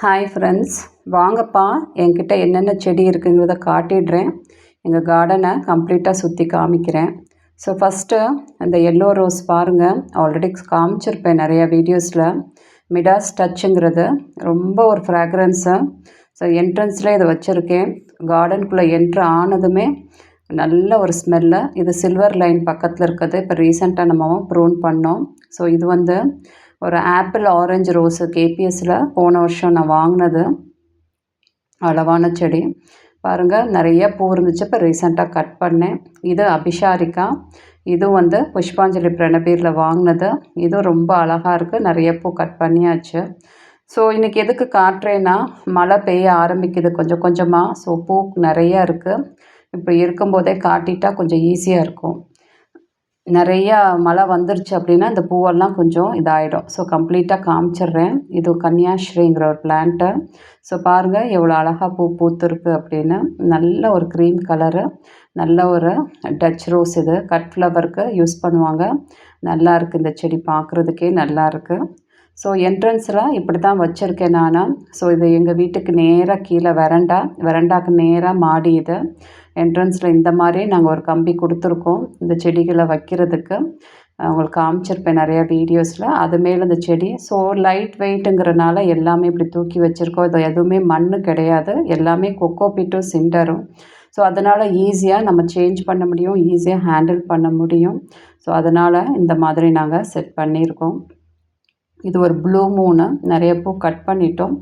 Hi friends வாங்கப்பா என்கிட்ட என்னென்ன செடி இருக்குங்கிறத காட்டிடுறேன். எங்கள் கார்டனை கம்ப்ளீட்டாக சுற்றி காமிக்கிறேன். ஸோ ஃபஸ்ட்டு அந்த எல்லோ ரோஸ் பாருங்கள் ஆல்ரெடி காமிச்சிருப்பேன் நிறையா வீடியோஸில் மிடாஸ் டச்சுங்கிறது ரொம்ப ஒரு ஃப்ராக்ரன்ஸு ஸோ என்ட்ரன்ஸில் இதை வச்சுருக்கேன். கார்டனுக்குள்ளே என்ட்ரு ஆனதுமே நல்ல ஒரு ஸ்மெல்லு இது சில்வர் லைன் பக்கத்தில் இருக்கிறது. இப்போ ரீசெண்டாக நம்ம ப்ரூன் பண்ணோம். ஸோ இது வந்து ஒரு ஆப்பிள் ஆரஞ்சு ரோஸு கேபிஎஸ்சில் போன வருஷம் நான் வாங்கினது. அளவான செடி. பாருங்கள் நிறைய பூ இருந்துச்சு. இப்போ ரீசெண்டாக கட் பண்ணேன். இது அபிஷாரிக்கா இது வந்து புஷ்பாஞ்சலி பிரணபீரில் வாங்கினது. இதுவும் ரொம்ப அழகாக இருக்குது நிறைய பூ கட் பண்ணியாச்சு. ஸோ இன்றைக்கி எதுக்கு காட்டுறேன்னா மழை பெய்ய ஆரம்பிக்குது கொஞ்சம் கொஞ்சமாக ஸோ பூ நிறையா இருக்குது இப்போ இருக்கும்போதே காட்டிட்டா கொஞ்சம் ஈஸியாக இருக்கும். நிறையா மழை வந்துருச்சு அப்படின்னா இந்த பூவெல்லாம் கொஞ்சம் இதாகிடும் ஸோ கம்ப்ளீட்டாக காமிச்சிடுறேன். இது கன்னியாஸ்ரீங்கிற ஒரு பிளான்ட்டு ஸோ பாருங்கள் எவ்வளோ அழகாக பூ பூத்துருக்கு அப்படின்னு. நல்ல ஒரு க்ரீம் கலரு நல்ல ஒரு டச் ரோஸ் இது. கட் ஃப்ளவருக்கு யூஸ் பண்ணுவாங்க. நல்லா இருக்குது இந்த செடி பார்க்குறதுக்கே நல்லா இருக்குது ஸோ என்ட்ரன்ஸில் இப்படி தான் வச்சுருக்கேன் நான். ஸோ இது எங்கள் வீட்டுக்கு நேராக கீழே வெரண்டா வெரண்டாக்கு நேராக மாடி இது. என்ட்ரன்ஸில் இந்த மாதிரி நாங்கள் ஒரு கம்பி கொடுத்துருக்கோம். இந்த செடிகளை வைக்கிறதுக்கு. உங்களுக்கு காமிச்சிருப்பேன் நிறையா வீடியோஸில். அது மேலே இந்த செடி. ஸோ லைட் வெயிட்டுங்கிறனால எல்லாமே இப்படி தூக்கி வச்சுருக்கோம். இது எதுவுமே மண் கிடையாது. எல்லாமே கொக்கோ பீட்டும் சிண்டரும் ஸோ அதனால் ஈஸியாக நம்ம சேஞ்ச் பண்ண முடியும். ஈஸியாக ஹேண்டில் பண்ண முடியும். ஸோ அதனால் இந்த மாதிரி நாங்கள் செட் பண்ணியிருக்கோம். இது ஒரு ப்ளூ மூணு நிறைய பூ கட் பண்ணிட்டோம்.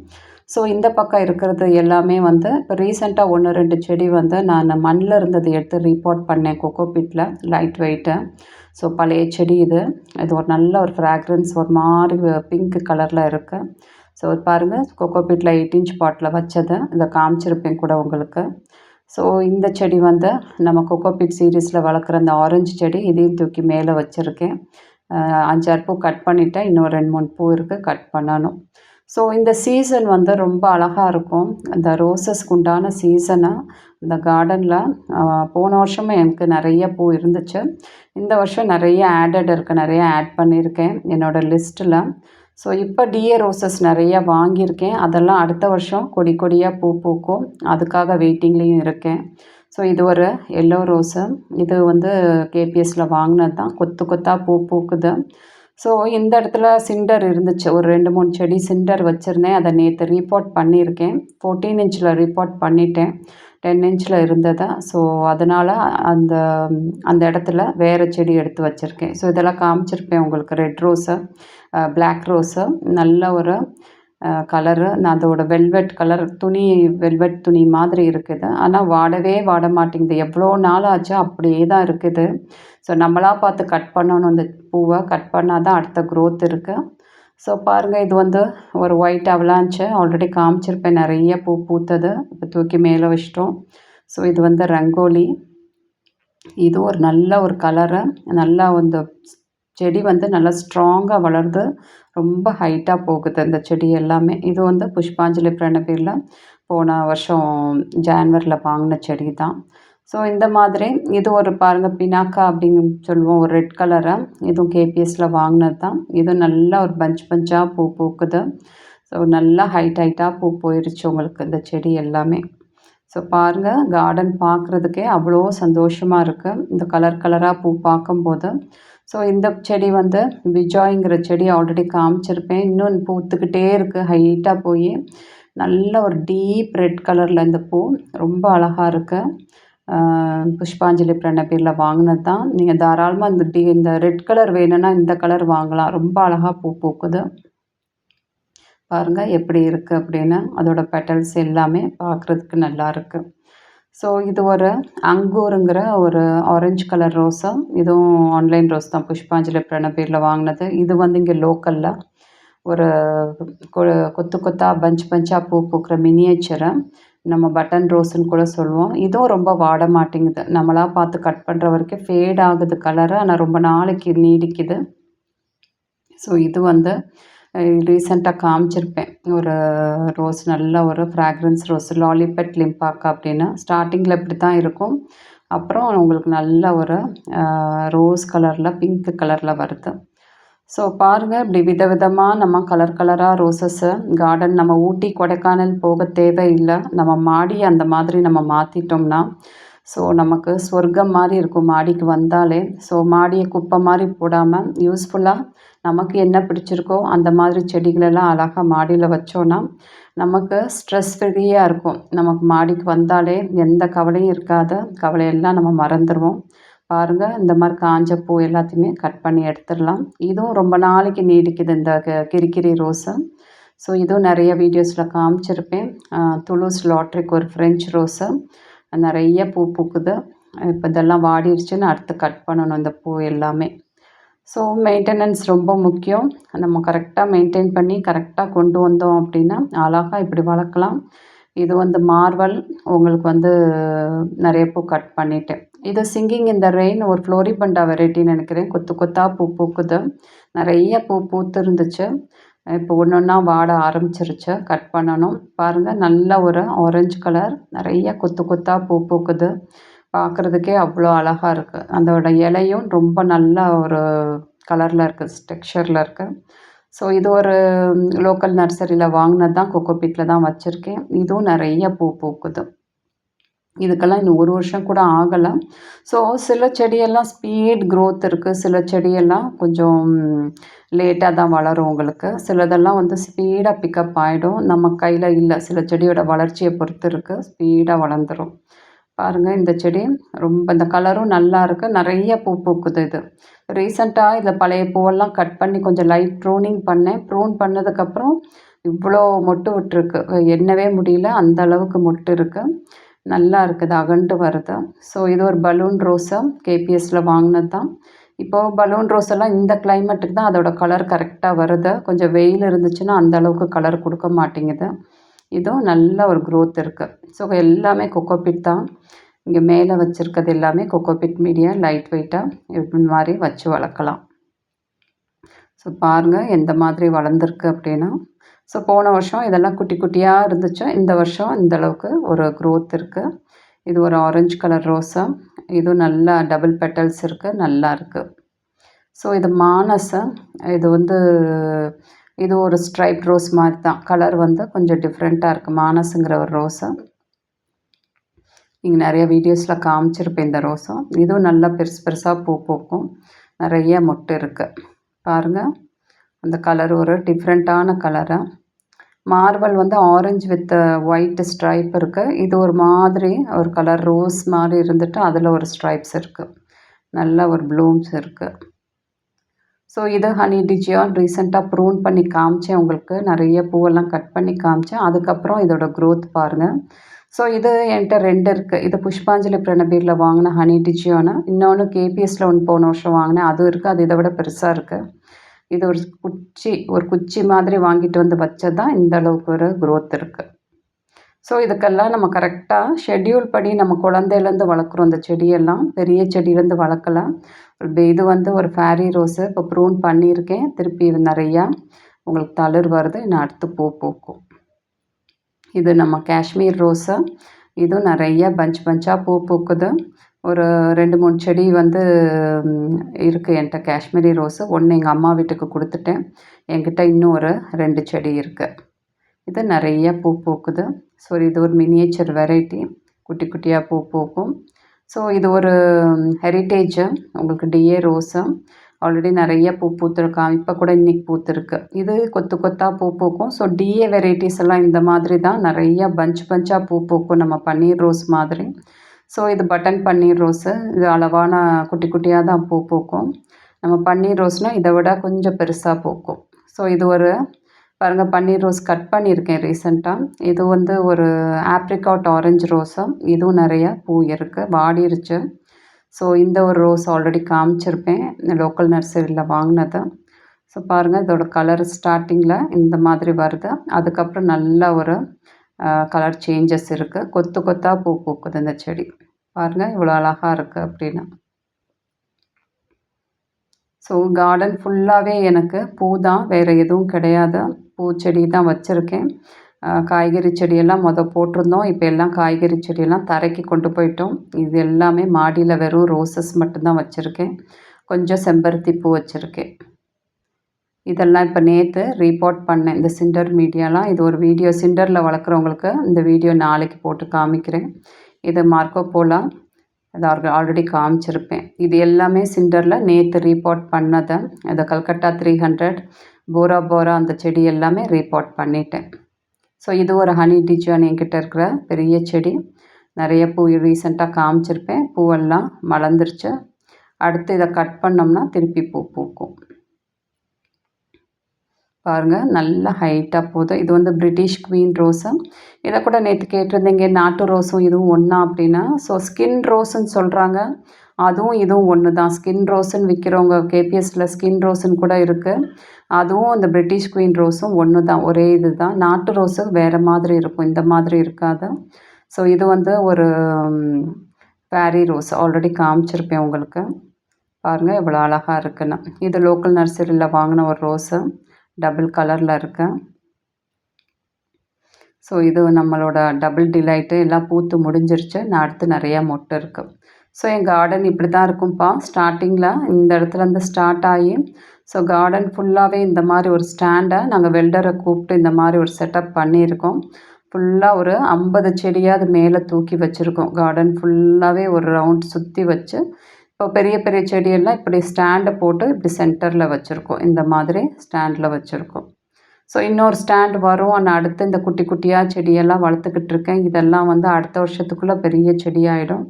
ஸோ இந்த பக்கம் இருக்கிறது எல்லாமே வந்து இப்போ ரீசெண்டாக ஒன்று ரெண்டு செடி வந்து நான் மண்ணில் இருந்தது எடுத்து ரீபாட் பண்ணேன் கொக்கோ பிட்டில் லைட் வெயிட்டு ஸோ பழைய செடி இது. இது ஒரு நல்ல ஒரு ஃப்ராக்ரன்ஸ் ஒரு மாதிரி பிங்க் கலரில் இருக்குது ஸோ பாருங்கள் கொக்கோ பிட்டில் எயிட் இன்ச் பாட்டில் வச்சது. இதை காமிச்சிருப்பேன் கூட உங்களுக்கு. ஸோ இந்த செடி வந்து நம்ம கொக்கோபிட் சீரீஸில் வளர்க்குற அந்த ஆரஞ்சு செடி இதையும் தூக்கி மேலே வச்சுருக்கேன். அஞ்சாறு பூ கட் பண்ணிவிட்டேன் இன்னும் ரெண்டு மூணு பூ இருக்குது கட் பண்ணணும். ஸோ இந்த சீசன் வந்து ரொம்ப அழகாக இருக்கும். இந்த ரோசஸ்க்கு உண்டான சீசனாக இந்த கார்டனில் போன வருஷமும் எனக்கு நிறைய பூ இருந்துச்சு. இந்த வருஷம் நிறைய ஆடட் இருக்குது நிறைய ஆட் பண்ணியிருக்கேன் என்னோடய லிஸ்ட்டில் ஸோ இப்போ டிஏ ரோசஸ் நிறைய வாங்கியிருக்கேன். அதெல்லாம் அடுத்த வருஷம் கொடி கொடியாக பூ பூக்கும். அதுக்காக வெயிட்டிங்லேயும் இருக்கேன். ஸோ இது ஒரு எல்லோ ரோஸு இது வந்து கேபிஎஸ்சில் வாங்கினது தான். கொத்து கொத்தாக பூ பூக்குது. ஸோ இந்த இடத்துல சிண்டர் இருந்துச்சு. ஒரு ரெண்டு மூணு செடி சிண்டர் வச்சுருந்தேன். அதை நேற்று ரிப்போர்ட் பண்ணியிருக்கேன். ஃபோர்டீன் இன்ச்சில் ரிப்போர்ட் பண்ணிட்டேன். டென் இன்ச்சில் இருந்ததா. ஸோ அதனால் அந்த அந்த இடத்துல வேறு செடி எடுத்து வச்சுருக்கேன். ஸோ இதெல்லாம் காமிச்சிருப்பேன் உங்களுக்கு. ரெட் ரோஸு பிளாக் ரோஸு நல்ல ஒரு கலரு. நான் அதோட வெல்வெட் கலர் துணி வெல்வெட் துணி மாதிரி இருக்குது. ஆனால் வாடவே வாட மாட்டேங்குது. எவ்வளோ நாள் ஆச்சு அப்படியே தான் இருக்குது. ஸோ நம்மளாக பார்த்து கட் பண்ணணும் இந்த பூவை. கட் பண்ணால் தான் அடுத்த க்ரோத் இருக்குது ஸோ பாருங்கள் இது வந்து ஒரு ஒயிட் அவலாஞ்சு ஆல்ரெடி காமிச்சிருப்பேன். நிறைய பூ பூத்தது. இப்போ தூக்கி மேலே வச்சிட்டோம். ஸோ இது வந்து ரங்கோலி. இது ஒரு நல்ல ஒரு கலரு நல்லா வந்து செடி வந்து நல்லா ஸ்ட்ராங்காக வளருது ரொம்ப ஹைட்டாக போகுது இந்த செடி எல்லாமே. இது வந்து புஷ்பாஞ்சலி பிரணபீரில் போன வருஷம் ஜான்வரியில் வாங்கின செடி தான் ஸோ இந்த மாதிரி இது ஒரு பாருங்கள் பினாக்கா அப்படின்னு சொல்லுவோம் ஒரு ரெட் கலரை இதுவும் கேபிஎஸ்சில் வாங்கினது தான் இதுவும் நல்லா ஒரு பஞ்ச் பஞ்சாக பூ பூக்குது. ஸோ நல்லா ஹைட் ஹைட்டாக பூ போயிடுச்சு உங்களுக்கு இந்த செடி எல்லாமே. ஸோ பாருங்கள் கார்டன் பார்க்குறதுக்கே அவ்வளோ சந்தோஷமாக இருக்குது இந்த கலர் கலராக பூ பார்க்கும்போது ஸோ இந்த செடி வந்து விஜாய்ங்கிற செடி ஆல்ரெடி காமிச்சிருப்பேன். இன்னும் பூத்துக்கிட்டே இருக்குது ஹைட்டாக போய் நல்ல ஒரு டீப் ரெட் கலரில் இந்த பூ ரொம்ப அழகாக இருக்குது புஷ்பாஞ்சலி பிரணபீரில் வாங்கினது தான் நீங்கள் தாராளமாக இந்த டீ இந்த ரெட் கலர் வேணும்னா இந்த கலர் வாங்கலாம். ரொம்ப அழகாக பூ பூக்குது. பாருங்கள் எப்படி இருக்குது அப்படின்னு. அதோடய பெட்டல்ஸ் எல்லாமே பார்க்குறதுக்கு நல்லா இருக்குது ஸோ இது ஒரு அங்கூருங்கிற ஒரு ஆரஞ்சு கலர் ரோஸா. இதுவும் ஆன்லைன் ரோஸ் தான். புஷ்பாஞ்சலி பிரணபீரில் வாங்கினது. இது வந்து இங்கே லோக்கலில் ஒரு கொத்து கொத்தாக பஞ்ச் பஞ்சாக பூ பூக்கிற மினியேச்சரை நம்ம பட்டன் ரோஸுன்னு கூட சொல்லுவோம். இதுவும் ரொம்ப வாட மாட்டேங்குது. நம்மளாக பார்த்து கட் பண்ணுற வரைக்கும் ஃபேட் ஆகுது கலரு ஆனால் ரொம்ப நாளைக்கு நீடிக்குது. ஸோ இது வந்து ரீசெண்டாக காமிச்சிருப்பேன். ஒரு ரோஸ் நல்ல ஒரு ஃப்ராக்ரன்ஸ் ரோஸ் லாலிபெட் லிம்பாக்கா அப்படின்னு. ஸ்டார்டிங்கில் இப்படி தான் இருக்கும். அப்புறம் உங்களுக்கு நல்ல ஒரு ரோஸ் கலரில் பிங்க் கலரில் வருது. ஸோ பாருங்கள் இப்படி விதவிதமாக நம்ம கலர் கலராக ரோசஸ்ஸு கார்டன் நம்ம ஊட்டி கொடைக்கானல் போக தேவையில்லை. நம்ம மாடி அந்த மாதிரி நம்ம மாற்றிட்டோம்னா ஸோ நமக்கு சொர்க்கம் மாதிரி இருக்கும் மாடிக்கு வந்தாலே. ஸோ மாடியை குப்பை மாதிரி போடாமல் யூஸ்ஃபுல்லாக நமக்கு என்ன பிடிச்சிருக்கோ அந்த மாதிரி செடிகளெல்லாம் அழகாக மாடியில் வச்சோன்னா நமக்கு ஸ்ட்ரெஸ் ஃப்ரீயாக இருக்கும். நமக்கு மாடிக்கு வந்தாலே எந்த கவலையும் இருக்காத. கவலையெல்லாம் நம்ம மறந்துடுவோம் பாருங்கள் இந்த மாதிரி காஞ்ச பூ எல்லாத்தையுமே கட் பண்ணி எடுத்துடலாம். இதுவும் ரொம்ப நாளைக்கு நீடிக்குது இந்த கிரிக்கிரி ரோஸு. ஸோ இதுவும் நிறைய வீடியோஸில் காமிச்சிருப்பேன். துளூஸ் லாட்ரிக்கு ஒரு ஃப்ரெஞ்ச் ரோஸு. நிறைய பூ பூக்குது. இப்போ இதெல்லாம் வாடிடுச்சுன்னு அடுத்து கட் பண்ணணும் இந்த பூ எல்லாமே. ஸோ மெயின்டெனன்ஸ் ரொம்ப முக்கியம். நம்ம கரெக்டாக மெயின்டைன் பண்ணி கரெக்டாக கொண்டு வந்தோம் அப்படின்னா அழகாக இப்படி வளர்க்கலாம். இது வந்து மார்வல் உங்களுக்கு வந்து நிறைய பூ கட் பண்ணிவிட்டேன் இது சிங்கிங் இந்த ரெயின் ஒரு ஃப்ளோரிபண்டா வெரைட்டின்னு நினைக்கிறேன். கொத்து கொத்தாக பூ பூக்குது. நிறைய பூ பூத்து இருந்துச்சு இப்போ ஒன்று ஒன்றா வாட ஆரம்பிச்சிருச்சு. கட் பண்ணணும். பாருங்கள் நல்ல ஒரு ஆரஞ்சு கலர் நிறைய கொத்து கொத்தாக பூ பூக்குது. பார்க்குறதுக்கே அவ்வளோ அழகாக இருக்குது அதோட இலையும் ரொம்ப நல்ல ஒரு கலரில் இருக்குது டெக்ஸ்சரில் இருக்குது ஸோ இது ஒரு லோக்கல் நர்சரியில் வாங்கினது தான் கொக்கோ பீட்டில் தான் வச்சுருக்கேன். இதுவும் நிறைய பூ பூக்குது. இதுக்கெல்லாம் இன்னும் ஒரு வருஷம் கூட ஆகலை. ஸோ சில செடியெல்லாம் ஸ்பீட் க்ரோத் இருக்குது சில செடியெல்லாம் கொஞ்சம் லேட்டாக தான் வளரும் உங்களுக்கு. சிலதெல்லாம் வந்து ஸ்பீடாக பிக்கப் ஆகிடும் நம்ம கையில் இல்லை. சில செடியோட வளர்ச்சியை பொறுத்து இருக்குது ஸ்பீடாக வளர்ந்துடும் பாருங்கள் இந்த செடி ரொம்ப இந்த கலரும் நல்லா இருக்குது நிறைய பூ பூக்குது இது. ரீசெண்டாக இதில் பழைய பூவெல்லாம் கட் பண்ணி கொஞ்சம் லைட் ப்ரூனிங் பண்ணேன். ப்ரூன் பண்ணதுக்கப்புறம் இவ்வளோ மொட்டு விட்டுருக்கு. எண்ணவே முடியல. அந்த அளவுக்கு மொட்டு இருக்குது நல்லா இருக்குது அகண்டு வருது? ஸோ இது ஒரு பலூன் ரோஸை கேபிஎஸ்சில் வாங்கினது? தான் இப்போது பலூன் ரோஸ் எல்லாம் இந்த கிளைமேட்டுக்கு தான் அதோடய கலர் கரெக்டாக வருது? கொஞ்சம் வெயில் இருந்துச்சுன்னா அந்த அளவுக்கு கலர் கொடுக்க மாட்டேங்குது. இதுவும் நல்ல ஒரு க்ரோத் இருக்குது ஸோ எல்லாமே கொக்கோபிட் தான். இங்கே மேலே வச்சுருக்கிறது எல்லாமே கொக்கோபிட் மீடியா லைட் வெயிட்டாக இப்படி மாதிரி வச்சு வளர்க்கலாம். ஸோ பாருங்கள் எந்த மாதிரி வளர்ந்துருக்கு அப்படின்னா ஸோ போன வருஷம் இதெல்லாம் குட்டி குட்டியாக இருந்துச்சு. இந்த வருஷம் இந்தளவுக்கு ஒரு க்ரோத் இருக்குது இது ஒரு ஆரஞ்சு கலர் ரோஸா இதுவும் நல்லா டபுள் பெட்டல்ஸ் இருக்குது நல்லா இருக்குது ஸோ இது மானசம் இது வந்து இது ஒரு ஸ்ட்ரைப் ரோஸ் மாதிரி தான். கலர் வந்து கொஞ்சம் டிஃப்ரெண்ட்டாக இருக்குது மானஸுங்கிற ஒரு ரோஸை இங்கே நிறைய வீடியோஸில் காமிச்சிருப்பேன் இந்த ரோஸும் இதுவும் நல்லா பெருசு பெருசாக பூ பூக்கும். நிறைய மொட்டு இருக்குது பாருங்கள் அந்த கலர் ஒரு டிஃப்ரெண்ட்டான கலராக மார்பல் வந்து ஆரஞ்சு வித் ஒயிட் ஸ்ட்ரைப் இருக்குது இது ஒரு மாதிரி ஒரு கலர் ரோஸ் மாதிரி இருந்துட்டு அதில் ஒரு ஸ்ட்ரைப்ஸ் இருக்குது நல்ல ஒரு ப்ளூம்ஸ் இருக்குது ஸோ இது ஹனி டிஜியான் ரீசெண்டாக ப்ரூன் பண்ணி காமிச்சேன் உங்களுக்கு. நிறைய பூவெல்லாம் கட் பண்ணி காமிச்சேன். அதுக்கப்புறம் இதோட க்ரோத் பாருங்கள் ஸோ இது என்கிட்ட ரெண்டு இருக்குது இது புஷ்பாஞ்சலி பிரணபீரில் வாங்கின ஹனி டிஜியோன்னு இன்னொன்று கேபிஎஸ்சில் ஒன்று போன வருஷம் வாங்கினேன். அதுவும் இருக்குது அது இதை விட பெருசாக இருக்குது இது ஒரு குச்சி ஒரு குச்சி மாதிரி வாங்கிட்டு வந்து வச்சது தான் இந்த அளவுக்கு ஒரு க்ரோத் இருக்குது ஸோ இதுக்கெல்லாம் நம்ம கரெக்டாக ஷெட்யூல் படி நம்ம குழந்தையிலேருந்து வளர்க்குறோம். இந்த செடியெல்லாம் பெரிய செடியிலேருந்து வளர்க்கலாம். இது வந்து ஒரு ஃபேரி ரோஸு இப்போ ப்ரூன் பண்ணியிருக்கேன். திருப்பி நிறையா உங்களுக்கு தளிர் வருது. இன்னும் அடுத்து பூ பூக்கும். இது நம்ம காஷ்மீர் ரோஸு இதுவும் நிறைய பஞ்ச் பஞ்சாக பூ பூக்குது. ஒரு ரெண்டு மூணு செடி வந்து இருக்குது என்கிட்ட. காஷ்மீரி ரோஸு. ஒன்று எங்கள் அம்மா வீட்டுக்கு கொடுத்துட்டேன். என்கிட்ட இன்னும் ஒரு ரெண்டு செடி இருக்குது இது நிறைய பூ பூக்குது. ஸோ இது ஒரு மினியேச்சர் வெரைட்டி குட்டி குட்டியாக பூ பூக்கும். ஸோ இது ஒரு ஹெரிட்டேஜு உங்களுக்கு டிஏ ரோஸு. ஆல்ரெடி நிறைய பூ பூத்துருக்கான். இப்போ கூட இன்றைக்கி பூத்துருக்கு. இது கொத்து கொத்தாக பூ பூக்கும். ஸோ டிஏ வெரைட்டிஸ் எல்லாம் இந்த மாதிரி தான். நிறைய பஞ்ச் பஞ்சாக பூ பூக்கும். நம்ம பன்னீர் ரோஸ் மாதிரி. ஸோ இது பட்டன் பன்னீர் ரோஸு இது அளவான குட்டி குட்டியாக தான் பூ பூக்கும். நம்ம பன்னீர் ரோஸ்னால் இதை விட கொஞ்சம் பெருசாக பூக்கும். ஸோ இது ஒரு பாருங்கள் பன்னீர் ரோஸ் கட் பண்ணியிருக்கேன் ரீசெண்டாக இது வந்து ஒரு ஆப்ரிகாட் ஆரஞ்சு ரோஸும் இதுவும் நிறைய பூ இருக்குது வாடிருச்சு. ஸோ இந்த ஒரு ரோஸ் ஆல்ரெடி காமிச்சிருப்பேன் லோக்கல் நர்சரியில் வாங்கினது. ஸோ பாருங்கள் இதோட கலர் ஸ்டார்டிங்கில் இந்த மாதிரி வருது. அதுக்கப்புறம் நல்ல ஒரு கலர் சேஞ்சஸ் இருக்குது கொத்து கொத்தாக பூ பூக்குது இந்த செடி. பாருங்கள் இவ்வளோ அழகாக இருக்குது அப்படின்னு. ஸோ கார்டன் ஃபுல்லாகவே எனக்கு பூ தான் வேறு எதுவும் கிடையாது. பூச்செடி தான் வச்சுருக்கேன். காய்கறி செடியெல்லாம் மொதல் போட்டிருந்தோம். இப்போ எல்லாம் காய்கறி செடியெல்லாம் தரைக்கு கொண்டு போயிட்டோம். இது எல்லாமே மாடியில் வெறும் ரோசஸ் மட்டும்தான் வச்சுருக்கேன். கொஞ்சம் செம்பருத்தி பூ வச்சுருக்கேன். இதெல்லாம் இப்போ நேற்று ரீபோர்ட் பண்ணேன். இந்த சிண்டர் மீடியாலாம் இது ஒரு வீடியோ சிண்டரில் வளர்க்குறவங்களுக்கு இந்த வீடியோ நாளைக்கு போட்டு காமிக்கிறேன். இது மார்க்கோ போலா அது ஆல்ரெடி காமிச்சிருப்பேன். இது எல்லாமே சிண்டரில் நேற்று ரீபோர்ட் பண்ணதை அதை கல்கட்டா த்ரீ ஹண்ட்ரட் போரா போரா அந்த செடி எல்லாமே ரீபோர்ட் பண்ணிட்டேன். ஸோ இது ஒரு ஹனி டிஜான் என்கிட்ட இருக்கிற பெரிய செடி. நிறைய பூ ரீசெண்டாக காமிச்சிருப்பேன். பூவெல்லாம் மலர்ந்துருச்சு. அடுத்து இதை கட் பண்ணோம்னா திருப்பி பூ பூக்கும். பாருங்கள் நல்லா ஹைட்டாக போகுது இது வந்து பிரிட்டிஷ் குவீன் ரோஸு இதை கூட நேற்று கேட்டிருந்தீங்க நாட்டு ரோஸும் இதுவும் ஒன்றா அப்படின்னா. ஸோ ஸ்கின் ரோஸுன்னு சொல்கிறாங்க அதுவும் இதுவும் ஒன்று தான் ஸ்கின் ரோஸுன்னு விற்கிறவங்க கேபிஎஸ்சில் ஸ்கின் ரோஸுன்னு கூட இருக்குது அதுவும் அந்த பிரிட்டிஷ் குவீன் ரோஸும் ஒன்று தான் ஒரே இது தான் நாட்டு ரோஸு வேறு மாதிரி இருக்கும். இந்த மாதிரி இருக்காது. ஸோ இது வந்து ஒரு பேரி ரோஸ் ஆல்ரெடி காமிச்சிருப்பேன் உங்களுக்கு. பாருங்கள் எவ்வளோ அழகாக இருக்குன்னு. இது லோக்கல் நர்சரியில் வாங்கின ஒரு ரோஸு டபுள் கலரில் இருக்கேன் ஸோ இது நம்மளோட டபுள் டிலைட்டு. எல்லாம் பூத்து முடிஞ்சிருச்சு. நான் அடுத்து நிறையா மொட்டை இருக்குது ஸோ என் கார்டன் இப்படி தான் இருக்கும்ப்பா. ஸ்டார்டிங்கில் இந்த இடத்துலேருந்து ஸ்டார்ட் ஆகி ஸோ கார்டன் ஃபுல்லாகவே இந்த மாதிரி ஒரு ஸ்டாண்டை நாங்கள் வெல்டரை கூப்பிட்டு இந்த மாதிரி ஒரு செட்டப் பண்ணியிருக்கோம். ஃபுல்லாக ஒரு ஐம்பது செடியாக அது மேலே தூக்கி வச்சுருக்கோம். கார்டன் ஃபுல்லாகவே ஒரு ரவுண்ட் சுற்றி வச்சு இப்போ பெரிய பெரிய செடியெல்லாம் இப்படி ஸ்டாண்டை போட்டு இப்படி சென்டரில் வச்சுருக்கோம். இந்த மாதிரி ஸ்டாண்டில் வச்சுருக்கோம். ஸோ இன்னொரு ஸ்டாண்ட் வரும். ஆனால் அடுத்து இந்த குட்டி குட்டியாக செடியெல்லாம் வளர்த்துக்கிட்டு இருக்கேன். இதெல்லாம் வந்து அடுத்த வருஷத்துக்குள்ளே பெரிய செடியாகிடும்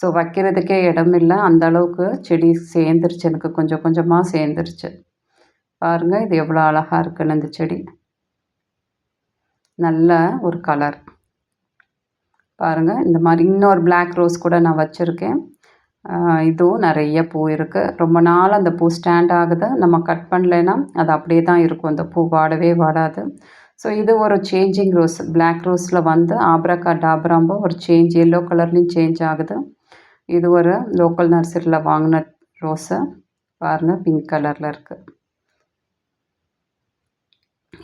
ஸோ வைக்கிறதுக்கே இடம் இல்லை. அந்த அளவுக்கு செடி சேர்ந்துருச்சு. எனக்கு கொஞ்சம் கொஞ்சமாக சேர்ந்துருச்சு. பாருங்கள் இது எவ்வளோ அழகாக இருக்குன்னு இந்த செடி. நல்ல ஒரு கலர் பாருங்கள் இந்த மாதிரி இன்னொரு பிளாக் ரோஸ் கூட நான் வச்சுருக்கேன். இதுவும் நிறைய பூ இருக்குது ரொம்ப நாள் அந்த பூ ஸ்டாண்ட் ஆகுது. நம்ம கட் பண்ணலைன்னா அது அப்படியே தான் இருக்கும். அந்த பூ வாடவே வாடாது. ஸோ இது ஒரு சேஞ்சிங் ரோஸ் பிளாக் ரோஸில் வந்து ஆப்ரக்கா டாப்ராம்போ ஒரு சேஞ்ச் எல்லோ கலர்லேயும் சேஞ்ச் ஆகுது. இது ஒரு லோக்கல் நர்சரியில் வாங்கின ரோஸை பாருங்கள் பிங்க் கலரில் இருக்குது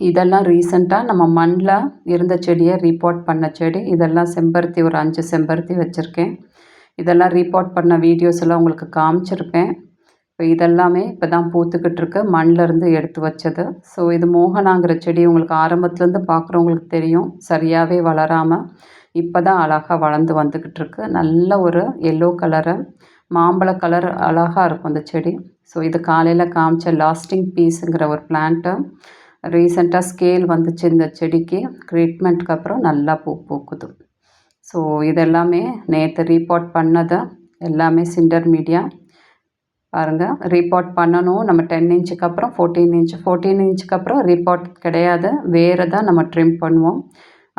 இதெல்லாம் ரீசண்டாக நம்ம மண்ணில் இருந்த செடியை ரீபோர்ட் பண்ண செடி. இதெல்லாம் செம்பருத்தி ஒரு அஞ்சு செம்பருத்தி வச்சுருக்கேன். இதெல்லாம் ரீபோர்ட் பண்ண வீடியோஸ் எல்லாம் உங்களுக்கு காமிச்சிருப்பேன். இப்போ இதெல்லாமே இப்போ தான் பூத்துக்கிட்டு இருக்கு. மண்ணிலேருந்து எடுத்து வச்சது. ஸோ இது மோகனாங்கிற செடி உங்களுக்கு ஆரம்பத்துலேருந்து பார்க்குறவங்களுக்கு தெரியும். சரியாகவே வளராமல் இப்போ தான் அழகாக வளர்ந்து வந்துக்கிட்டு இருக்கு. நல்ல ஒரு எல்லோ கலரு மாம்பழ கலர் அழகாக இருக்கும் அந்த செடி. ஸோ இது காலையில் காமிச்ச லாஸ்டிங் பீஸுங்கிற ஒரு பிளான்ட்டு ரீசெண்டாக ஸ்கேல் வந்துச்சு இந்த செடிக்கு. ட்ரீட்மெண்ட்டுக்கு அப்புறம் நல்லா பூ பூக்குது. ஸோ இதெல்லாமே நேற்று ரீபோர்ட் பண்ணது. எல்லாமே சிண்டர் மீடியா பாருங்கள் ரீபோர்ட் பண்ணணும். நம்ம டென் இன்ச்சுக்கு அப்புறம் ஃபோர்டீன் இன்ச் ஃபோர்டீன் இன்ச்சுக்கு அப்புறம் ரிப்போர்ட் கிடையாது. வேறு தான் நம்ம ட்ரிம் பண்ணுவோம்.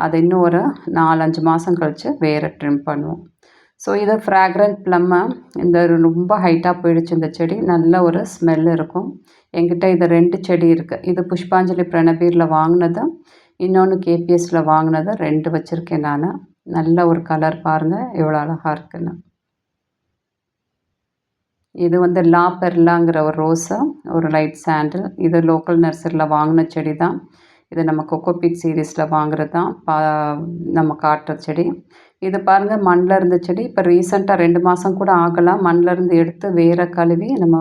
அது இன்னும் ஒரு நாலஞ்சு மாதம் கழித்து வேறு ட்ரிம் பண்ணுவோம். ஸோ இது ஃப்ராக்ரன்ட் ப்ளம்மை இந்த ரொம்ப ஹைட்டாக போயிடுச்சு இந்த செடி. நல்ல ஒரு ஸ்மெல் இருக்கும். எங்கிட்ட இது ரெண்டு செடி இருக்குது இது புஷ்பாஞ்சலி பிரணபீரில் வாங்கினது. இன்னொன்று கேபிஎஸ்சில் வாங்கினது. ரெண்டு வச்சுருக்கேன் நான். நல்ல ஒரு கலர் பாருங்கள் எவ்வளோ அழகாக இருக்குன்னு. இது வந்து லா பெர்லாங்கிற ஒரு ரோஸா ஒரு லைட் சாண்டில் இது லோக்கல் நர்சரியில் வாங்கின செடி தான் இது நம்ம கொக்கோபீட் சீரீஸில் வாங்குறது தான் பா நம்ம காட்டுற செடி. இது பாருங்கள் மண்ணில் இருந்த செடி. இப்போ ரீசெண்டாக ரெண்டு மாதம் கூட ஆகலாம். மண்ணில் இருந்து எடுத்து வேற கழுவி நம்ம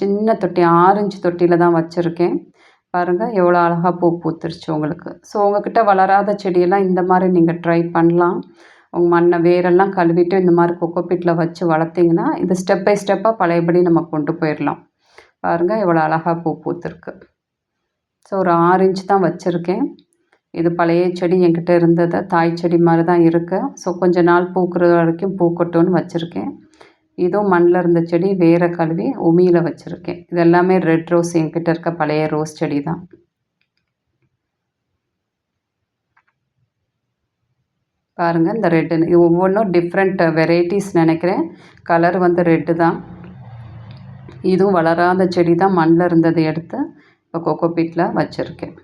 சின்ன தொட்டி ஆரஞ்சு தொட்டியில் தான் வச்சுருக்கேன். பாருங்கள் எவ்வளோ அழகாக பூ பூத்துருச்சு உங்களுக்கு. ஸோ உங்ககிட்ட வளராத செடியெல்லாம் இந்த மாதிரி நீங்கள் ட்ரை பண்ணலாம். உங்கள் மண்ணை வேரெல்லாம் கழுவிட்டு இந்த மாதிரி கொக்கோபீட்டில் வச்சு வளர்த்திங்கன்னா இது ஸ்டெப் பை ஸ்டெப்பாக பழையபடி நம்ம கொண்டு போயிடலாம் பாருங்கள் எவ்வளோ அழகாக பூ பூத்துருக்கு. ஸோ ஒரு ஆறு தான் வச்சுருக்கேன். இது பழைய செடி என்கிட்ட இருந்தது. தாய் செடி மாதிரி தான் இருக்குது ஸோ கொஞ்ச நாள் பூக்கிற வரைக்கும் பூக்கட்டும்னு வச்சுருக்கேன். இதுவும் மண்ணில் இருந்த செடி வேற கழுவி உமியில் வச்சுருக்கேன். இது எல்லாமே ரெட் ரோஸ் என்கிட்ட இருக்க பழைய ரோஸ் செடி தான் பாருங்கள் இந்த ரெட்டு இது ஒவ்வொன்றும் டிஃப்ரெண்ட் வெரைட்டிஸ் நினைக்கிறேன். கலர் வந்து ரெட்டு தான் இதுவும் வளராத செடி தான் மண்ணில் இருந்ததை எடுத்து இப்போ கொக்கோ பீட்டில் வச்சுருக்கேன்.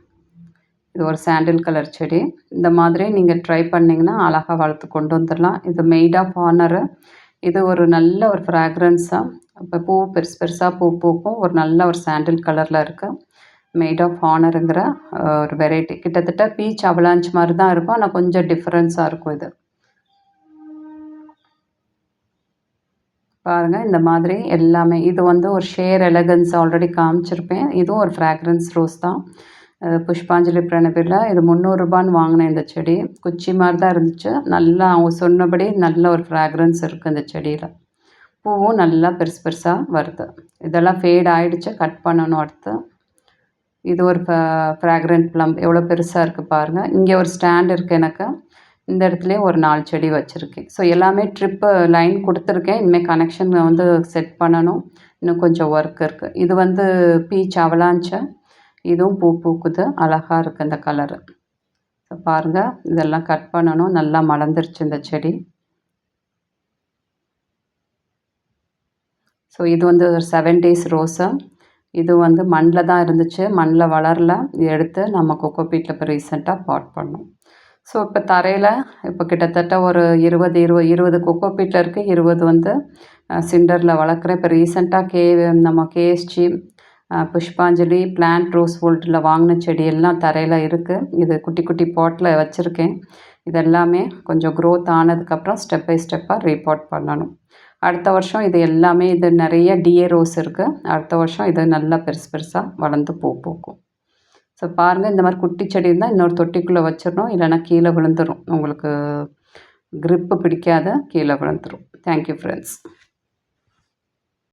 இது ஒரு சாண்டில் கலர் செடி. இந்த மாதிரி நீங்கள் ட்ரை பண்ணிங்கன்னா அழகாக வளர்த்து கொண்டு வந்துடலாம் இது மெய்டாக ஆஃப் ஆனரு இது ஒரு நல்ல ஒரு ஃப்ராக்ரன்ஸாக இப்போ பூ பெருசு பெருசாக பூ பூக்கும். ஒரு நல்ல ஒரு சாண்டில் கலரில் இருக்குது மெய்ட் ஆஃப் ஹானருங்கிற ஒரு வெரைட்டி கிட்டத்தட்ட பீச் அவலாஞ்ச் மாதிரி தான் இருக்கும். ஆனால் கொஞ்சம் டிஃப்ரென்ஸாக இருக்கும் இது. பாருங்கள் இந்த மாதிரி எல்லாமே. இது வந்து ஒரு ஷேர் எலகன்ஸ் ஆல்ரெடி காமிச்சிருப்பேன். இதுவும் ஒரு ஃப்ராக்ரன்ஸ் ரோஸ் தான். புஷ்பாஞ்சலி பிரணபில் இது முந்நூறுரூபான்னு வாங்கினேன் இந்த செடி. குச்சி மாதிரி தான் இருந்துச்சு. நல்லா அவங்க சொன்னபடி நல்ல ஒரு ஃப்ராக்ரன்ஸ் இருக்குது இந்த செடியில். பூவும் நல்லா பெருசு பெருசாக வருது. இதெல்லாம் ஃபேட் ஆகிடுச்சு கட் பண்ணணும் அடுத்து. இது ஒரு ஃப்ராக்ரண்ட் ப்ளம் எவ்வளோ பெருசாக இருக்குது பாருங்கள் இங்கே ஒரு ஸ்டாண்ட் இருக்குது எனக்கு. இந்த இடத்துலையும் ஒரு நாலு செடி வச்சுருக்கேன். ஸோ எல்லாமே ட்ரிப்பு லைன் கொடுத்துருக்கேன். இனிமேல் கனெக்ஷன் வந்து செட் பண்ணணும். இன்னும் கொஞ்சம் ஒர்க் இருக்குது இது வந்து பீச் அவலாஞ்சை இதுவும் பூ பூக்குது அழகாக இருக்குது இந்த கலரு பாருங்கள் இதெல்லாம் கட் பண்ணணும். நல்லா மலர்ந்துருச்சு இந்த செடி. ஸோ இது வந்து ஒரு செவன் டேஸ் ரோஸு இது வந்து மண்ணில் தான் இருந்துச்சு. மண்ணில் வளரல. எடுத்து நம்ம கொக்கோ பீட்டில் இப்போ ரீசெண்டாக பாட் பண்ணோம். ஸோ இப்போ தரையில் இப்போ கிட்டத்தட்ட ஒரு இருபது இருபது இருபது கொக்கோ பீட்டில் இருக்குது இருபது வந்து சிண்டரில் வளர்க்குறேன். இப்போ ரீசெண்டாக கே நம்ம கேஎஸ்ஜி புஷ்பாஞ்சலி பிளான்ட் ரோஸ் ஹோல்டில் வாங்கின செடியெல்லாம் தரையில் இருக்குது இது குட்டி குட்டி பாட்டில் வச்சுருக்கேன். இதெல்லாமே கொஞ்சம் க்ரோத் ஆனதுக்கப்புறம் ஸ்டெப் பை ஸ்டெப்பாக ரீபாட் பண்ணணும். அடுத்த வருஷம் இது எல்லாமே இது நிறைய டிஏ ரோஸ் இருக்குது அடுத்த வருஷம் இது நல்லா பெருசு பெருசாக வளர்ந்து பூ பூக்கும். ஸோ பாருங்கள் இந்த மாதிரி குட்டி செடி இருந்தால் இன்னொரு தொட்டிக்குள்ளே வச்சிடணும். இல்லைன்னா கீழே விழுந்துடும் உங்களுக்கு க்ரிப்பு பிடிக்காத கீழே விழுந்துடும் தேங்க்யூ ஃப்ரெண்ட்ஸ்